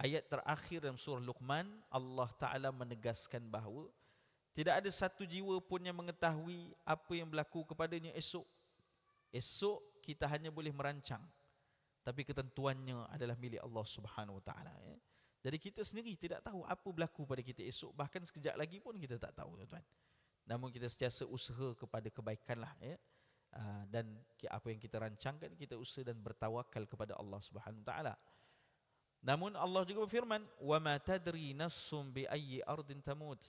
ayat terakhir dalam surah Luqman Allah Taala menegaskan bahawa tidak ada satu jiwa pun yang mengetahui apa yang berlaku kepadanya esok. Esok kita hanya boleh merancang. Tapi ketentuannya adalah milik Allah Subhanahu Wa Taala. Ya. Jadi kita sendiri tidak tahu apa berlaku pada kita esok. Bahkan sekejap lagi pun kita tak tahu tuan-tuan. Namun kita sentiasa usaha kepada kebaikan lah. Ya. Ah, dan apa yang kita rancangkan kita usaha dan bertawakal kepada Allah Subhanahu Wa Taala. Namun Allah juga berfirman, "Wa ma tadri nassum bi ayyi ardin tamut."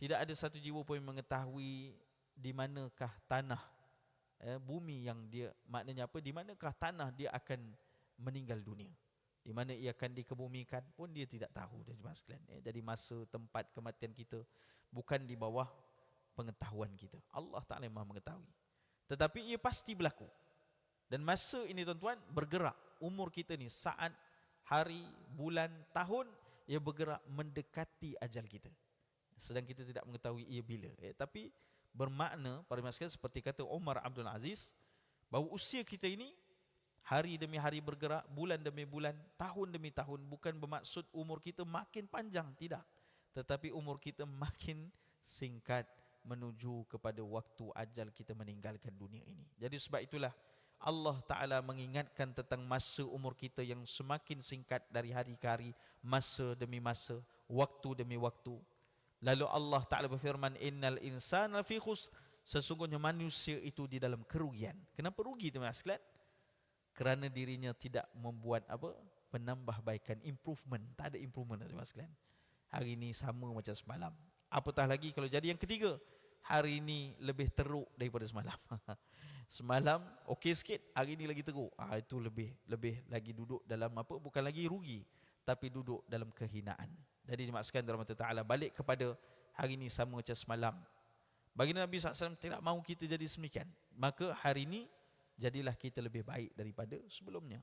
Tidak ada satu jiwa pun yang mengetahui di manakah tanah eh, bumi yang dia maknanya apa di manakah tanah dia akan meninggal dunia. Di mana ia akan dikebumikan pun dia tidak tahu dan jemaah sekalian. Eh, jadi masa tempat kematian kita bukan di bawah pengetahuan kita. Allah Taala Maha mengetahui. Tetapi ia pasti berlaku. Dan masa ini tuan-tuan bergerak umur kita ni saat hari, bulan, tahun ia bergerak mendekati ajal kita. Sedang kita tidak mengetahui ia bila. Eh, tapi bermakna pada masa seperti kata Umar Abdul Aziz bahawa usia kita ini hari demi hari bergerak bulan demi bulan tahun demi tahun bukan bermaksud umur kita makin panjang tidak. Tetapi umur kita makin singkat menuju kepada waktu ajal kita meninggalkan dunia ini. Jadi sebab itulah Allah Ta'ala mengingatkan tentang masa umur kita yang semakin singkat dari hari ke hari, masa demi masa, waktu demi waktu. Lalu Allah Ta'ala berfirman Innal insan fi khus. Sesungguhnya manusia itu di dalam kerugian. Kenapa rugi tu mas Kerana dirinya tidak membuat apa? Penambah baikan Improvement. Tak ada improvement tu mas Hari ini sama macam semalam. Apatah lagi kalau jadi yang ketiga? Hari ini lebih teruk daripada semalam Semalam okey sikit Hari ini lagi teruk ah, Itu lebih lebih lagi duduk dalam apa Bukan lagi rugi Tapi duduk dalam kehinaan jadi dimaksudkan dalam mata Ta'ala balik kepada hari ini sama macam semalam. Bagi Nabi SAW tidak mahu kita jadi semikian. Maka hari ini jadilah kita lebih baik daripada sebelumnya.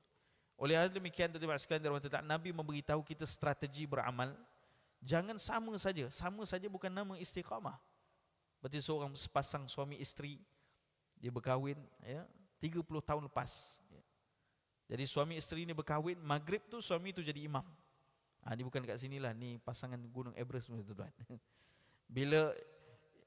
Oleh hal demikian tadi sekalian dalam mata Ta'ala Nabi memberitahu kita strategi beramal. Jangan sama saja. Sama saja bukan nama istiqamah. Berarti seorang sepasang suami isteri dia berkahwin ya 30 tahun lepas. Ya. Jadi suami isteri ini berkahwin, maghrib tu suami itu jadi imam. Ha, ni bukan kat sini lah, ni pasangan gunung Everest tuan-tuan. Bila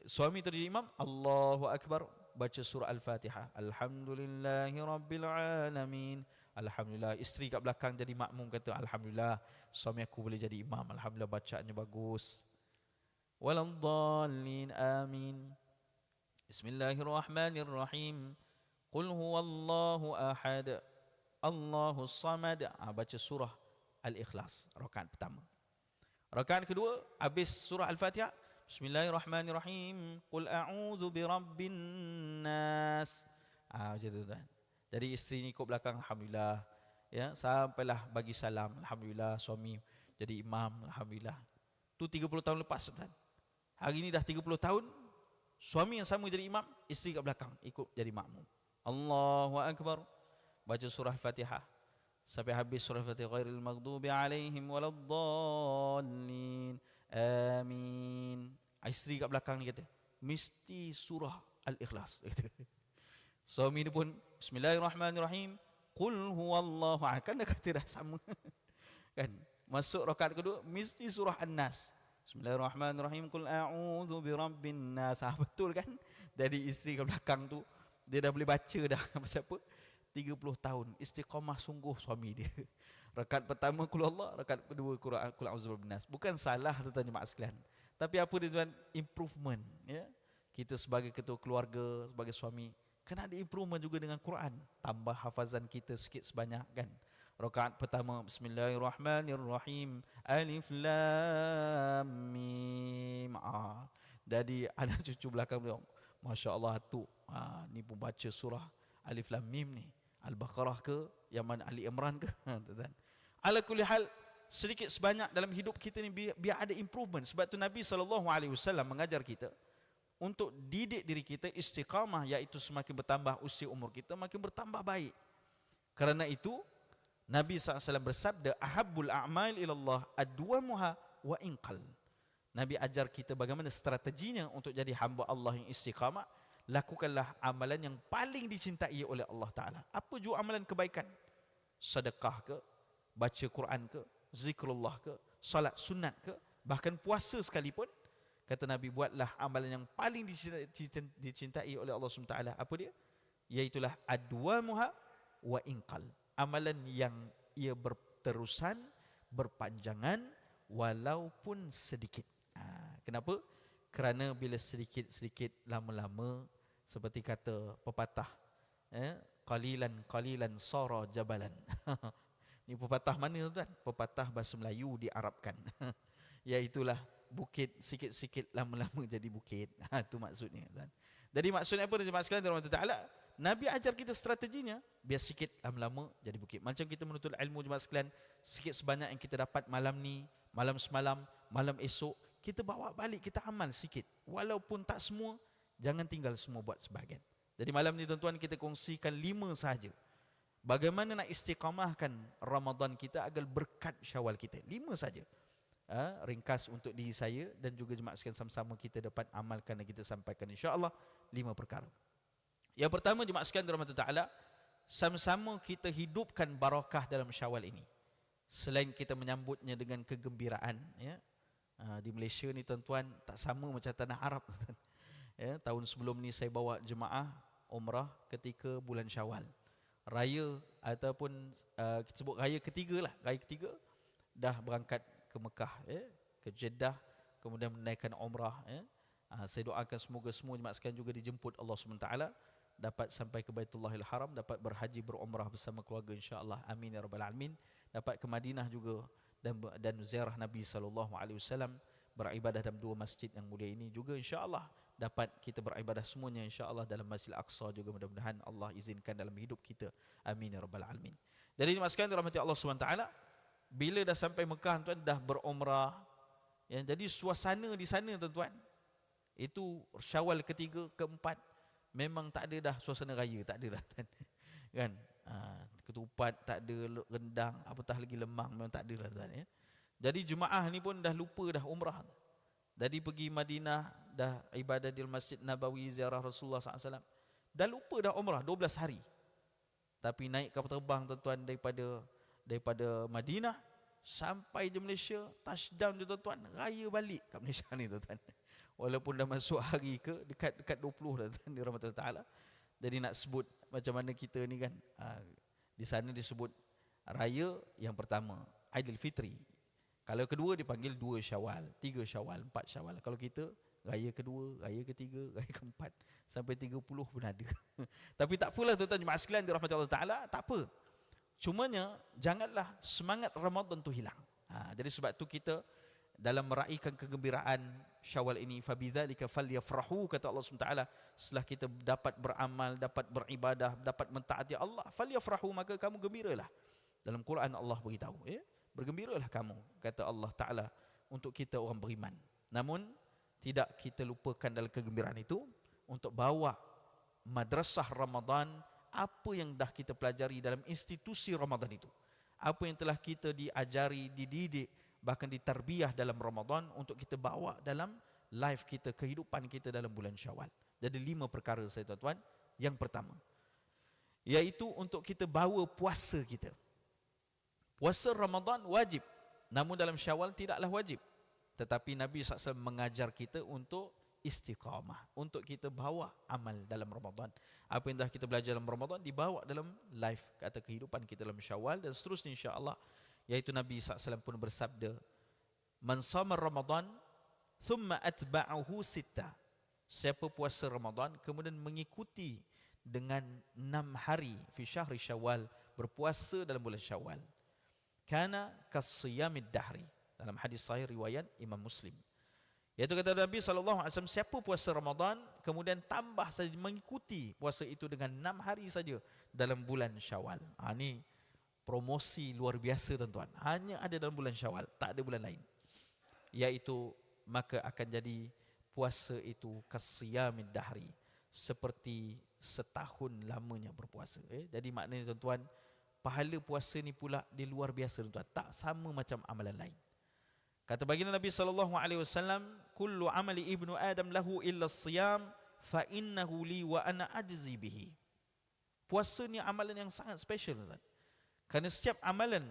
suami tu jadi imam, Allahu Akbar, baca surah Al-Fatihah. Alhamdulillahi Rabbil Alamin. Alhamdulillah. Isteri kat belakang jadi makmum kata, Alhamdulillah, suami aku boleh jadi imam. Alhamdulillah, bacaannya bagus. Waladhalin amin. Bismillahirrahmanirrahim. Qul huwallahu ahad. Allahu samad. Ha, baca surah Al-Ikhlas rakaat pertama. Rakaat kedua habis surah Al-Fatihah Bismillahirrahmanirrahim. Qul a'udzu birabbin nas. Ah macam tu tuan. Jadi isteri ni ikut belakang alhamdulillah ya sampailah bagi salam alhamdulillah suami jadi imam alhamdulillah. Tu 30 tahun lepas tuan. Hari ni dah 30 tahun suami yang sama jadi imam, isteri kat belakang ikut jadi makmum. Allahu akbar. Baca surah Fatihah sampai habis surah Fatihah ghairil maghdubi alaihim waladdallin. Amin. Isteri kat belakang ni kata mesti surah al-ikhlas. Suami ni pun bismillahirrahmanirrahim. Qul huwallahu ahad. Kan dah kata dah sama. Kan? Masuk rakaat kedua mesti surah an-nas bismillahirrahmanirrahim qul a'udzu birabbin nas ah, betul kan jadi isteri kat belakang tu dia dah boleh baca dah pasal apa 30 tahun istiqamah sungguh suami dia. Rakaat pertama kul Allah, rakaat kedua Quran kul auzu binas. Bukan salah tuan jemaah sekalian. Tapi apa dia tuan improvement ya. Kita sebagai ketua keluarga, sebagai suami kena ada improvement juga dengan Quran. Tambah hafazan kita sikit sebanyak kan. Rakaat pertama Bismillahirrahmanirrahim. Alif lam mim. Ah. Jadi ada cucu belakang dia. Masya-Allah tu. Ah, ni pun baca surah Alif lam mim ni. Al-Baqarah ke yang mana Ali Imran ke ha, ala kulli hal sedikit sebanyak dalam hidup kita ni biar, biar ada improvement sebab tu Nabi SAW mengajar kita untuk didik diri kita istiqamah iaitu semakin bertambah usia umur kita makin bertambah baik kerana itu Nabi SAW bersabda ahabbul a'mal ilallah adwamuha wa inqal Nabi ajar kita bagaimana strateginya untuk jadi hamba Allah yang istiqamah lakukanlah amalan yang paling dicintai oleh Allah Ta'ala. Apa juga amalan kebaikan? Sedekah ke? Baca Quran ke? zikrullah ke, solat sunat ke, bahkan puasa sekalipun, kata Nabi buatlah amalan yang paling dicintai oleh Allah SWT. Apa dia? Iaitulah adwamuha wa inqal. Amalan yang ia berterusan, berpanjangan, walaupun sedikit. Ha, kenapa? Kerana bila sedikit-sedikit lama-lama seperti kata pepatah eh qalilan qalilan sara jabalan. Ini pepatah mana tuan? Pepatah bahasa Melayu diarabkan. Iaitulah bukit sikit-sikit lama-lama jadi bukit. Ha tu maksudnya tuan. Jadi maksudnya apa jemaah sekalian rahmat taala? Nabi ajar kita strateginya biar sikit lama-lama jadi bukit. Macam kita menuntut ilmu jemaah sekalian, sikit sebanyak yang kita dapat malam ni, malam semalam, malam esok, kita bawa balik, kita amal sikit. Walaupun tak semua, jangan tinggal semua buat sebahagian. Jadi malam ni tuan-tuan kita kongsikan lima sahaja. Bagaimana nak istiqamahkan Ramadan kita agar berkat syawal kita. Lima saja. Ha, ringkas untuk diri saya dan juga jemaah sekalian sama-sama kita dapat amalkan dan kita sampaikan insya-Allah lima perkara. Yang pertama jemaah sekalian rahmat taala sama-sama kita hidupkan barakah dalam Syawal ini. Selain kita menyambutnya dengan kegembiraan ya. Ha, di Malaysia ni tuan-tuan tak sama macam tanah Arab. ya, tahun sebelum ni saya bawa jemaah umrah ketika bulan Syawal. Raya ataupun uh, kita sebut raya ketiga lah, raya ketiga dah berangkat ke Mekah ya, ke Jeddah kemudian menaikkan umrah ya. Uh, saya doakan semoga semua jemaah sekalian juga dijemput Allah SWT dapat sampai ke Baitullahil Haram dapat berhaji berumrah bersama keluarga insya-Allah. Amin ya rabbal alamin. Dapat ke Madinah juga dan dan ziarah Nabi sallallahu alaihi wasallam beribadah dalam dua masjid yang mulia ini juga insya-Allah dapat kita beribadah semuanya insya-Allah dalam Masjid Aqsa juga. Mudah-mudahan Allah izinkan dalam hidup kita. Amin ya rabbal alamin. Jadi dimasukkan rahmat Allah taala. Bila dah sampai Mekah tuan dah berumrah ya jadi suasana di sana tuan-tuan itu Syawal ketiga keempat memang tak ada dah suasana raya tak ada dah kan? Ha, ketupat tak ada rendang apatah lagi lemang memang tak ada dah tuan ya. Jadi jemaah ni pun dah lupa dah umrah. Jadi pergi Madinah dah ibadah di Masjid Nabawi ziarah Rasulullah SAW dah lupa dah umrah 12 hari. Tapi naik kapal terbang tuan-tuan daripada daripada Madinah sampai di Malaysia touchdown tuan-tuan raya balik kat Malaysia ni tuan-tuan walaupun dah masuk hari ke dekat dekat 20 dah di rahmat taala. Jadi nak sebut macam mana kita ni kan uh, di sana disebut raya yang pertama Aidilfitri kalau kedua dipanggil dua Syawal tiga Syawal empat Syawal. Kalau kita raya kedua raya ketiga raya keempat sampai 30 pun ada. Tapi tak apalah tuan-tuan jemaah sekalian di Allah taala tak apa. Cumanya janganlah semangat Ramadan tu hilang. Ha, jadi sebab tu kita dalam meraihkan kegembiraan Syawal ini fabidzalika falyafrahu kata Allah SWT setelah kita dapat beramal dapat beribadah dapat mentaati Allah falyafrahu maka kamu gembiralah. Dalam Quran Allah beritahu ya bergembiralah kamu kata Allah Taala untuk kita orang beriman. Namun tidak kita lupakan dalam kegembiraan itu untuk bawa madrasah Ramadan apa yang dah kita pelajari dalam institusi Ramadan itu. Apa yang telah kita diajari dididik bahkan ditarbiyah dalam Ramadan untuk kita bawa dalam life kita, kehidupan kita dalam bulan Syawal. Jadi lima perkara saya tuan-tuan. Yang pertama, iaitu untuk kita bawa puasa kita. Puasa Ramadan wajib, namun dalam Syawal tidaklah wajib. Tetapi Nabi SAW mengajar kita untuk istiqamah, untuk kita bawa amal dalam Ramadan. Apa yang dah kita belajar dalam Ramadan dibawa dalam life kata kehidupan kita dalam Syawal dan seterusnya insya-Allah yaitu Nabi SAW pun bersabda Man sama Ramadan Thumma atba'ahu sitta. Siapa puasa Ramadan Kemudian mengikuti Dengan enam hari Fi syahri syawal Berpuasa dalam bulan syawal. Kana kasiyamid dahri. Dalam hadis sahih riwayat Imam Muslim. Yaitu kata Nabi SAW Siapa puasa Ramadan Kemudian tambah saja mengikuti puasa itu Dengan enam hari saja Dalam bulan syawal. Ha, Ini promosi luar biasa tuan-tuan. Hanya ada dalam bulan Syawal, tak ada bulan lain. Yaitu maka akan jadi puasa itu kasiyamid dahri seperti setahun lamanya berpuasa. Eh? Jadi maknanya tuan-tuan, pahala puasa ni pula di luar biasa tuan-tuan. Tak sama macam amalan lain. Kata baginda Nabi sallallahu alaihi wasallam, "Kullu amali ibnu Adam lahu illa siyam fa innahu li wa ana ajzi bihi." Puasa ni amalan yang sangat special tuan. Kerana setiap amalan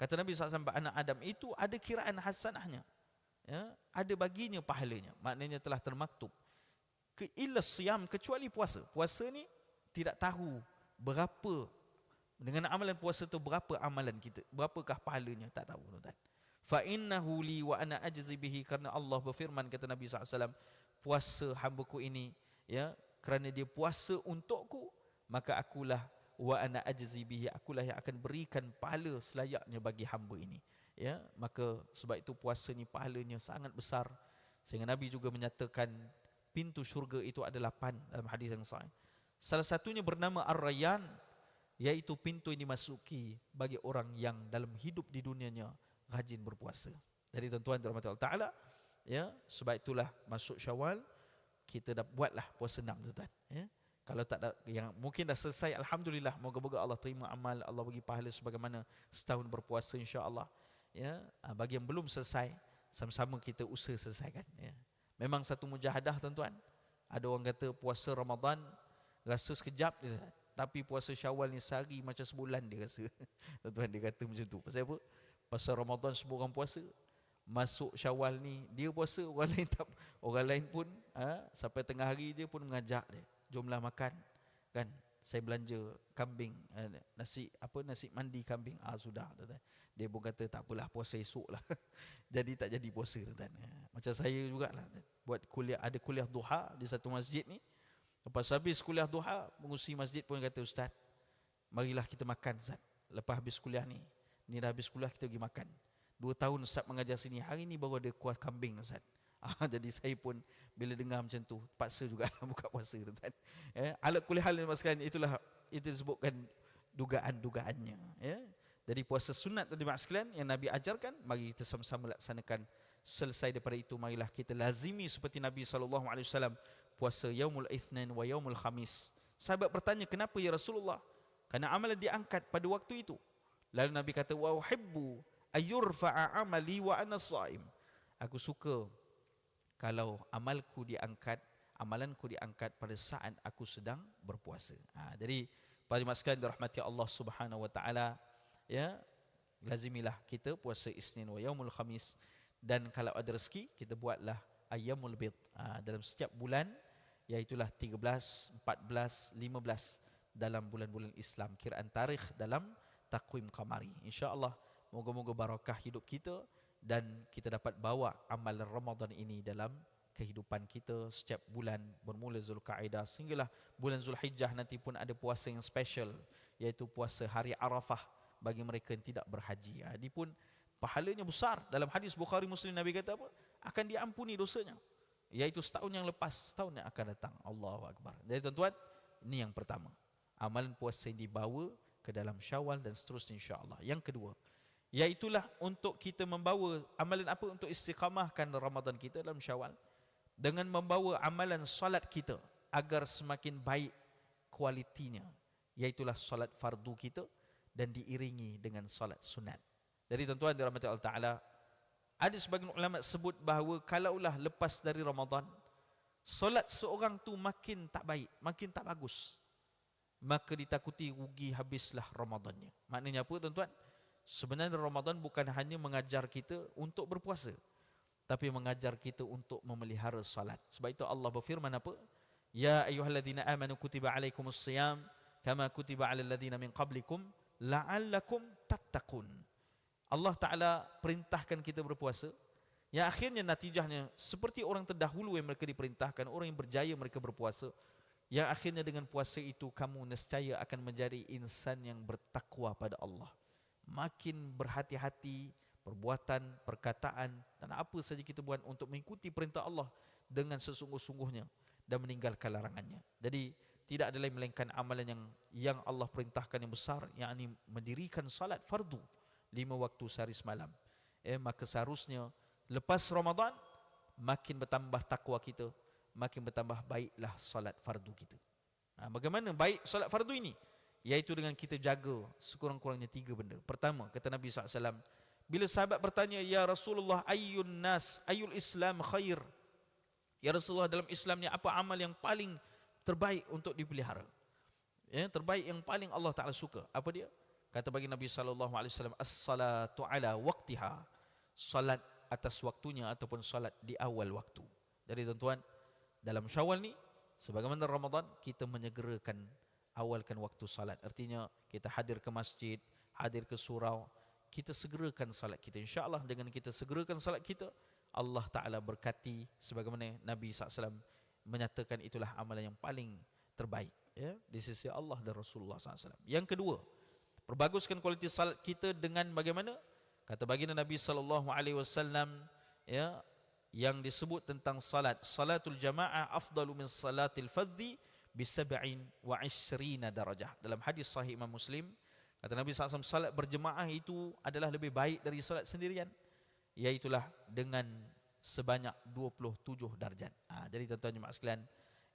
Kata Nabi SAW, anak Adam itu ada kiraan hasanahnya. Ya, ada baginya pahalanya. Maknanya telah termaktub. Ke illa siam kecuali puasa. Puasa ni tidak tahu berapa dengan amalan puasa tu berapa amalan kita. Berapakah pahalanya tak tahu tuan. Fa innahu li wa ana ajzi bihi karena Allah berfirman kata Nabi SAW puasa hamba-Ku ini ya kerana dia puasa untukku maka akulah wa ana ajzi bihi akulah yang akan berikan pahala selayaknya bagi hamba ini. Ya maka sebab itu puasa ni pahalanya sangat besar. Sehingga nabi juga menyatakan pintu syurga itu ada lapan dalam hadis yang sahih. Salah satunya bernama ar-rayyan iaitu pintu yang dimasuki bagi orang yang dalam hidup di dunianya rajin berpuasa. Jadi tuan-tuan dirahmati Allah taala ya sebab itulah masuk syawal kita dah buatlah puasa enam tuan ya kalau tak ada yang mungkin dah selesai alhamdulillah moga-moga Allah terima amal Allah bagi pahala sebagaimana setahun berpuasa insya-Allah. Ya ah, bagi yang belum selesai sama-sama kita usaha selesaikan ya. Memang satu mujahadah tuan-tuan. Ada orang kata puasa Ramadan rasa sekejap je. Tapi puasa Syawal ni sehari macam sebulan dia rasa. Tuan-tuan dia kata macam tu. Pasal apa? Pasal Ramadan semua orang puasa. Masuk Syawal ni dia puasa orang lain tak orang lain pun ha, sampai tengah hari dia pun mengajak dia jumlah makan kan? Saya belanja kambing eh, nasi apa nasi mandi kambing. Ah sudah tuan dia pun kata tak apalah puasa esok lah. Jadi tak jadi puasa tuan eh, macam saya jugalah buat kuliah ada kuliah duha di satu masjid ni. Lepas habis kuliah duha mengusi masjid pun kata ustaz marilah kita makan ustaz. Lepas habis kuliah ni ni dah habis kuliah kita pergi makan. Dua tahun ustaz mengajar sini. Hari ni baru ada kuah kambing ustaz Ah, jadi saya pun bila dengar macam tu paksa juga buka puasa tuan. Ya, alat kuliah hal sekalian itulah itu disebutkan dugaan-dugaannya ya. Jadi puasa sunat tadi mak sekalian yang Nabi ajarkan mari kita sama-sama laksanakan selesai daripada itu marilah kita lazimi seperti Nabi sallallahu alaihi wasallam puasa yaumul itsnin wa yaumul khamis. Sahabat bertanya kenapa ya Rasulullah? Karena amalan diangkat pada waktu itu. Lalu Nabi kata wa uhibbu ayyurfa'a amali wa ana shaim. Aku suka kalau amalku diangkat amalanku diangkat pada saat aku sedang berpuasa. Ha, jadi pada sekalian dirahmati Allah Subhanahu wa taala ya lazimilah kita puasa Isnin wa yaumul Khamis. Dan kalau ada rezeki kita buatlah ayyamul bid. Ha, dalam setiap bulan iaitu 13 14 15 dalam bulan-bulan Islam. Kiraan tarikh dalam takwim qamari. Insyaallah moga-moga barakah hidup kita dan kita dapat bawa amal Ramadan ini dalam kehidupan kita setiap bulan bermula Zulkaidah sehinggalah bulan Zulhijjah nanti pun ada puasa yang special iaitu puasa hari Arafah bagi mereka yang tidak berhaji. Ini pun pahalanya besar dalam hadis Bukhari Muslim Nabi kata apa? Akan diampuni dosanya. Iaitu setahun yang lepas, setahun yang akan datang. Allahu Akbar. Jadi tuan-tuan, ini yang pertama. Amalan puasa yang dibawa ke dalam syawal dan seterusnya insya-Allah. Yang kedua, Iaitulah untuk kita membawa amalan apa untuk istiqamahkan Ramadan kita dalam Syawal dengan membawa amalan solat kita agar semakin baik kualitinya iaitulah solat fardu kita dan diiringi dengan solat sunat. Jadi tuan-tuan dirahmati Allah Taala ada sebagian ulama sebut bahawa kalaulah lepas dari Ramadan solat seorang tu makin tak baik, makin tak bagus maka ditakuti rugi habislah Ramadannya. Maknanya apa tuan-tuan? Sebenarnya Ramadan bukan hanya mengajar kita untuk berpuasa tapi mengajar kita untuk memelihara salat. Sebab itu Allah berfirman apa? Ya ayyuhalladzina amanu kutiba alaikumus siyam kama kutiba alal ladzina min qablikum la'allakum tattaqun. Allah Taala perintahkan kita berpuasa yang akhirnya natijahnya seperti orang terdahulu yang mereka diperintahkan orang yang berjaya mereka berpuasa yang akhirnya dengan puasa itu kamu nescaya akan menjadi insan yang bertakwa pada Allah makin berhati-hati perbuatan, perkataan dan apa saja kita buat untuk mengikuti perintah Allah dengan sesungguh-sungguhnya dan meninggalkan larangannya. Jadi tidak ada lain melainkan amalan yang yang Allah perintahkan yang besar yakni mendirikan salat fardu lima waktu sehari semalam. Eh maka seharusnya lepas Ramadan makin bertambah takwa kita, makin bertambah baiklah salat fardu kita. Ha, bagaimana baik salat fardu ini? Iaitu dengan kita jaga sekurang-kurangnya tiga benda. Pertama, kata Nabi SAW, bila sahabat bertanya, Ya Rasulullah, ayun nas, ayul Islam khair. Ya Rasulullah, dalam Islam ni apa amal yang paling terbaik untuk dipelihara? Ya, terbaik yang paling Allah Ta'ala suka. Apa dia? kata bagi Nabi wasallam as-salatu ala waqtiha salat atas waktunya ataupun salat di awal waktu jadi tuan-tuan dalam Syawal ni sebagaimana Ramadan kita menyegerakan awalkan waktu salat. Artinya kita hadir ke masjid hadir ke surau kita segerakan salat kita. Insyaallah dengan kita segerakan salat kita Allah taala berkati sebagaimana Nabi SAW menyatakan itulah amalan yang paling terbaik ya di sisi Allah dan Rasulullah SAW. Yang kedua perbaguskan kualiti salat kita dengan bagaimana? Kata baginda Nabi sallallahu alaihi wasallam ya yang disebut tentang salat salatul jamaah afdalu min salatil fadhi bi sab'in wa ishrina darajah. Dalam hadis sahih Imam Muslim kata Nabi SAW salat berjemaah itu adalah lebih baik dari salat sendirian. Iaitulah dengan sebanyak 27 darjat. Ha, jadi tuan-tuan jemaah sekalian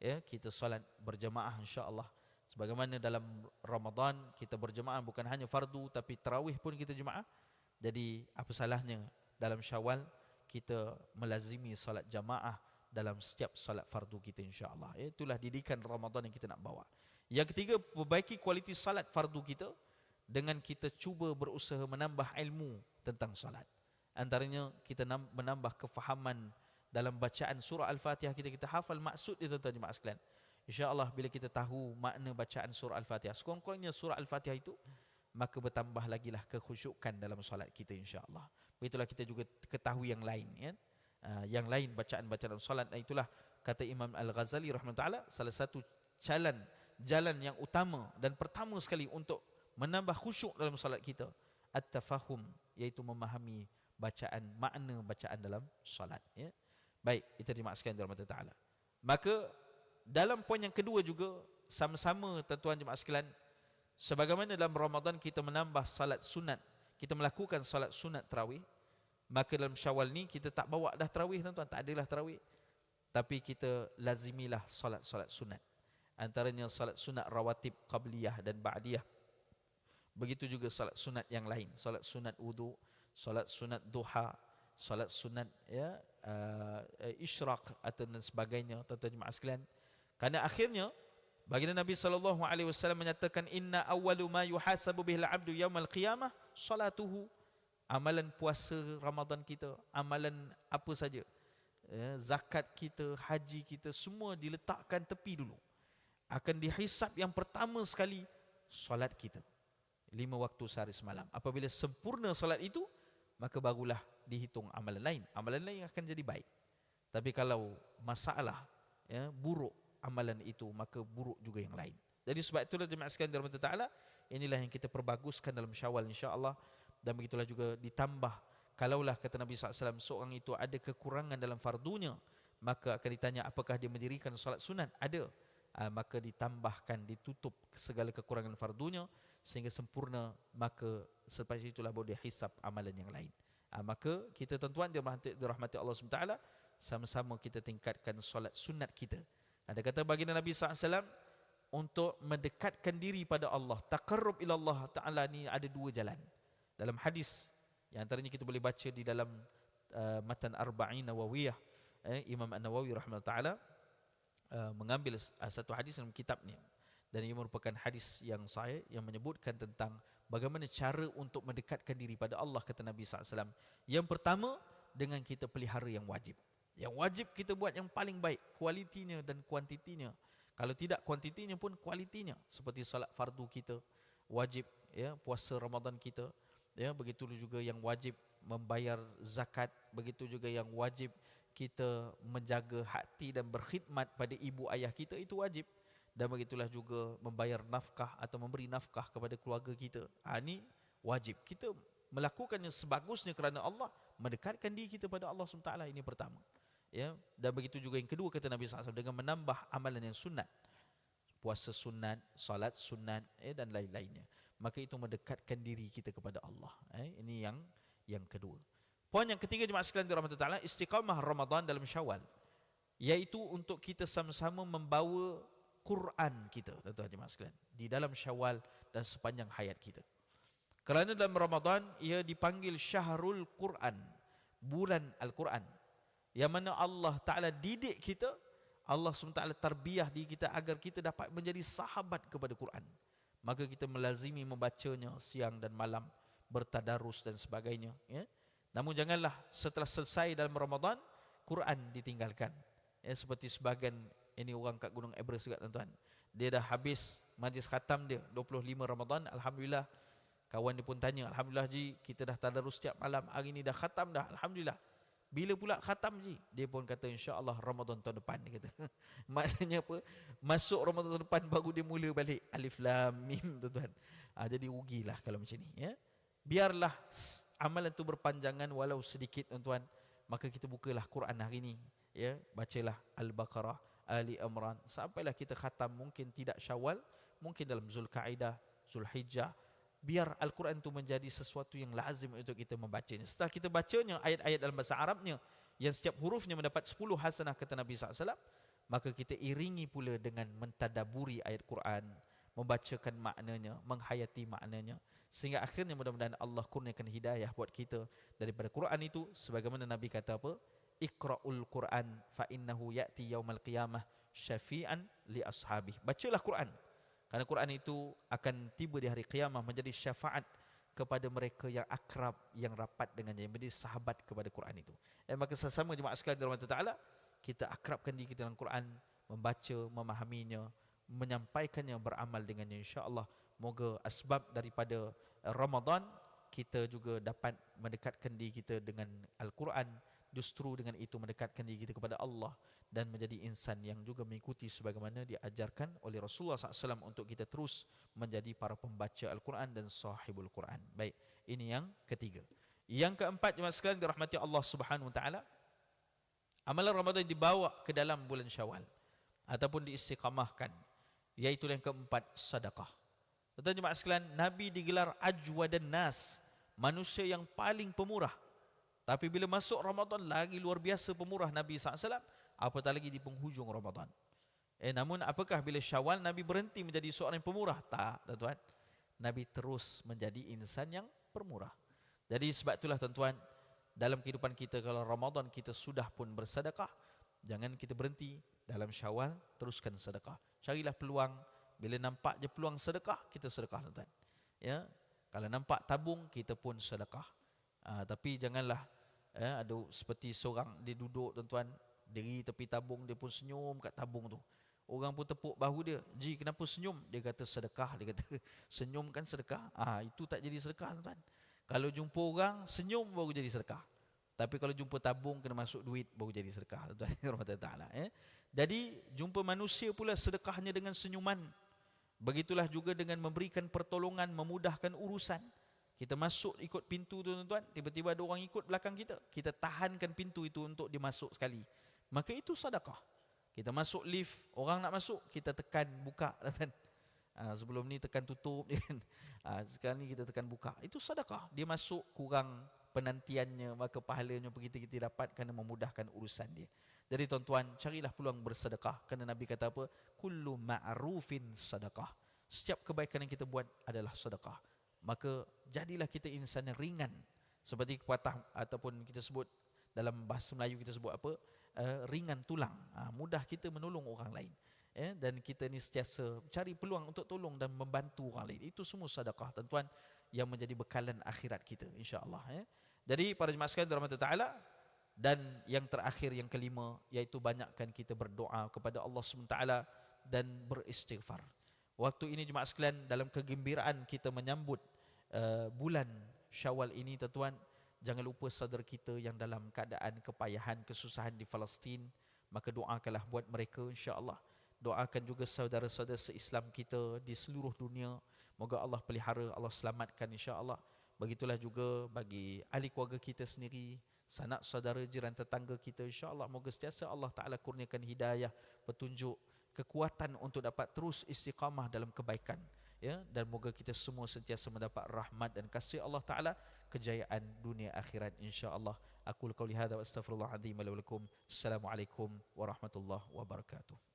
ya kita salat berjemaah insya-Allah. Sebagaimana dalam Ramadan kita berjemaah bukan hanya fardu tapi tarawih pun kita jemaah. Jadi apa salahnya dalam Syawal kita melazimi solat jamaah dalam setiap solat fardu kita insya-Allah. Itulah didikan Ramadan yang kita nak bawa. Yang ketiga perbaiki kualiti solat fardu kita dengan kita cuba berusaha menambah ilmu tentang solat. Antaranya kita menambah kefahaman dalam bacaan surah Al-Fatihah kita kita hafal maksud dia tuan-tuan jemaah sekalian. InsyaAllah bila kita tahu makna bacaan surah Al-Fatihah Sekurang-kurangnya surah Al-Fatihah itu Maka bertambah lagi lah kekhusyukan dalam solat kita insyaAllah Begitulah kita juga ketahui yang lain ya? Uh, Yang lain bacaan-bacaan solat itulah kata Imam Al-Ghazali rahmatullah Salah satu jalan jalan yang utama dan pertama sekali untuk menambah khusyuk dalam solat kita At-tafahum Iaitu memahami bacaan makna bacaan dalam solat ya? Baik, itu dimaksudkan dalam Ta'ala Maka dalam poin yang kedua juga sama-sama tuan-tuan jemaah sekalian sebagaimana dalam Ramadan kita menambah salat sunat kita melakukan salat sunat tarawih maka dalam Syawal ni kita tak bawa dah tarawih tuan-tuan. Tak adalah tarawih. Tapi kita lazimilah salat-salat sunat. Antaranya salat sunat rawatib qabliyah dan ba'diyah. Begitu juga salat sunat yang lain. Salat sunat wudu salat sunat duha salat sunat ya uh, isyraq atau dan sebagainya. Tuan-tuan jemaah sekalian. Karena akhirnya baginda Nabi sallallahu alaihi wasallam menyatakan inna awwalu ma yuhasabu bihil 'abdu yaumal qiyamah salatuhu. Amalan puasa Ramadan kita, amalan apa saja. Ya, zakat kita, haji kita semua diletakkan tepi dulu. Akan dihisap yang pertama sekali solat kita. Lima waktu sehari semalam. Apabila sempurna solat itu, maka barulah dihitung amalan lain. Amalan lain akan jadi baik. Tapi kalau masalah ya, buruk amalan itu maka buruk juga yang lain. Jadi sebab itulah jemaah sekalian dirahmati taala, inilah yang kita perbaguskan dalam Syawal insya-Allah dan begitulah juga ditambah kalaulah kata Nabi SAW seorang itu ada kekurangan dalam fardunya maka akan ditanya apakah dia mendirikan solat sunat? Ada. Uh, maka ditambahkan ditutup segala kekurangan fardunya sehingga sempurna maka selepas itulah boleh hisap amalan yang lain. Uh, maka kita tuan-tuan dirahmati, Allah SWT sama-sama kita tingkatkan solat sunat kita. Ada kata baginda Nabi SAW untuk mendekatkan diri pada Allah, takarrub ila Allah Taala ni ada dua jalan. Dalam hadis. Yang antaranya kita boleh baca di dalam uh, matan Arba'in Nawawiyah. Eh, Imam An-Nawawi rahimahullah taala uh, mengambil uh, satu hadis dalam kitabnya. Dan ia merupakan hadis yang sahih yang menyebutkan tentang bagaimana cara untuk mendekatkan diri pada Allah kata Nabi SAW. Yang pertama dengan kita pelihara yang wajib. Yang wajib kita buat yang paling baik Kualitinya dan kuantitinya. Kalau tidak kuantitinya pun kualitinya. Seperti salat fardu kita Wajib ya puasa Ramadan kita ya Begitu juga yang wajib membayar zakat Begitu juga yang wajib kita menjaga hati dan berkhidmat pada ibu ayah kita Itu wajib. Dan begitulah juga membayar nafkah atau memberi nafkah kepada keluarga kita. Ha, Ini wajib. Kita melakukannya sebagusnya kerana Allah Mendekatkan diri kita pada Allah SWT Ini pertama. Ya dan begitu juga yang kedua kata Nabi SAW dengan menambah amalan yang sunat. Puasa sunat salat sunat eh, dan lain-lainnya maka itu mendekatkan diri kita kepada Allah. Eh, ini yang yang kedua. Poin yang ketiga jemaah sekalian dirahmati taala istiqamah Ramadan dalam Syawal. Yaitu untuk kita sama-sama membawa Quran kita tuan-tuan jemaah sekalian di dalam Syawal dan sepanjang hayat kita. Kerana dalam Ramadan ia dipanggil Syahrul Quran bulan Al-Quran. Yang mana Allah Ta'ala didik kita Allah SWT terbiah di kita agar kita dapat menjadi sahabat kepada Quran maka kita melazimi membacanya siang dan malam bertadarus dan sebagainya ya. Namun janganlah setelah selesai dalam Ramadan Quran ditinggalkan. Ya seperti sebahagian ini orang kat Gunung Everest juga tuan-tuan. Dia dah habis majlis khatam dia 25 Ramadan alhamdulillah. Kawan dia pun tanya alhamdulillah ji kita dah tadarus setiap malam. Hari ni dah khatam dah alhamdulillah bila pula khatam ji? Dia pun kata insya-Allah Ramadan tahun depan dia kata. Maknanya apa? Masuk Ramadan tahun depan baru dia mula balik alif lam mim tuan-tuan. Ha, jadi rugilah kalau macam ni ya. Biarlah amalan tu berpanjangan walau sedikit tuan-tuan. Maka kita bukalah Quran hari ini ya, bacalah Al-Baqarah, Ali Imran sampailah kita khatam mungkin tidak Syawal, mungkin dalam Zulkaidah, Zulhijjah biar Al-Quran itu menjadi sesuatu yang lazim untuk kita membacanya. Setelah kita bacanya ayat-ayat dalam bahasa Arabnya yang setiap hurufnya mendapat 10 hasanah kata Nabi SAW, maka kita iringi pula dengan mentadaburi ayat Quran, membacakan maknanya, menghayati maknanya. Sehingga akhirnya mudah-mudahan Allah kurniakan hidayah buat kita daripada Quran itu sebagaimana Nabi kata apa? Iqra'ul Quran fa innahu ya'ti yaumal qiyamah syafi'an li ashabi. Bacalah Quran. Kerana Quran itu akan tiba di hari kiamah menjadi syafaat kepada mereka yang akrab, yang rapat dengannya, yang menjadi sahabat kepada Quran itu. Dan maka sesama jemaah sekalian dalam Ta'ala, kita akrabkan diri kita dalam Quran, membaca, memahaminya, menyampaikannya, beramal dengannya insya-Allah. Moga asbab daripada Ramadan kita juga dapat mendekatkan diri kita dengan Al-Quran justru dengan itu mendekatkan diri kita kepada Allah dan menjadi insan yang juga mengikuti sebagaimana diajarkan oleh Rasulullah SAW untuk kita terus menjadi para pembaca Al-Quran dan sahibul Quran. Baik, ini yang ketiga. Yang keempat, jemaah sekalian dirahmati Allah Subhanahu Wa Taala. Amalan Ramadan dibawa ke dalam bulan Syawal ataupun diistiqamahkan. Iaitu yang keempat, sedekah. Tuan jemaah sekalian, Nabi digelar ajwa dan nas, manusia yang paling pemurah tapi bila masuk Ramadan lagi luar biasa pemurah Nabi SAW Apatah lagi di penghujung Ramadan. Eh namun apakah bila syawal Nabi berhenti menjadi seorang yang pemurah? Tak tuan-tuan. Nabi terus menjadi insan yang pemurah. Jadi sebab itulah tuan-tuan Dalam kehidupan kita kalau Ramadan kita sudah pun bersedekah Jangan kita berhenti dalam syawal teruskan sedekah. Carilah peluang. Bila nampak je peluang sedekah kita sedekah tuan-tuan. Ya, kalau nampak tabung kita pun sedekah. Uh, tapi janganlah eh, ada seperti seorang dia duduk tuan-tuan. Diri tepi tabung dia pun senyum kat tabung tu. Orang pun tepuk bahu dia. Ji kenapa senyum? Dia kata sedekah dia kata. Senyum kan sedekah? Ah itu tak jadi sedekah tuan-tuan. Kalau jumpa orang senyum baru jadi sedekah. Tapi kalau jumpa tabung kena masuk duit baru jadi sedekah tuan-tuan. Taala eh. Jadi jumpa manusia pula sedekahnya dengan senyuman. Begitulah juga dengan memberikan pertolongan memudahkan urusan kita masuk ikut pintu tu tuan-tuan, tiba-tiba ada orang ikut belakang kita. Kita tahankan pintu itu untuk dimasuk sekali. Maka itu sedekah. Kita masuk lift, orang nak masuk, kita tekan buka tuan. Ha, sebelum ni tekan tutup ha, sekarang ni kita tekan buka. Itu sedekah. Dia masuk kurang penantiannya, maka pahalanya begitu kita dapat kerana memudahkan urusan dia. Jadi tuan-tuan, carilah peluang bersedekah. Kerana Nabi kata apa? Kullu ma'rufin sedekah. Setiap kebaikan yang kita buat adalah sedekah maka jadilah kita insan yang ringan. Seperti kepatah ataupun kita sebut dalam bahasa Melayu kita sebut apa? Uh, ringan tulang. Uh, mudah kita menolong orang lain. Eh dan kita ni sentiasa cari peluang untuk tolong dan membantu orang lain. Itu semua sedekah tuan-tuan yang menjadi bekalan akhirat kita insyaallah eh. Jadi para jemaah sekalian rahmat taala dan yang terakhir yang kelima iaitu banyakkan kita berdoa kepada Allah SWT dan beristighfar. Waktu ini jemaah sekalian dalam kegembiraan kita menyambut uh, bulan Syawal ini tuan-tuan jangan lupa saudara kita yang dalam keadaan kepayahan kesusahan di Palestin maka doakanlah buat mereka insya-Allah. Doakan juga saudara-saudara seislam kita di seluruh dunia. Moga Allah pelihara Allah selamatkan insya-Allah. Begitulah juga bagi ahli keluarga kita sendiri sanak saudara jiran tetangga kita. insya-Allah moga sentiasa Allah taala kurniakan hidayah petunjuk kekuatan untuk dapat terus istiqamah dalam kebaikan ya dan moga kita semua sentiasa mendapat rahmat dan kasih Allah taala kejayaan dunia akhirat insyaallah. Aku qauli hadza wa astaghfirullah azim lakum assalamualaikum warahmatullahi wabarakatuh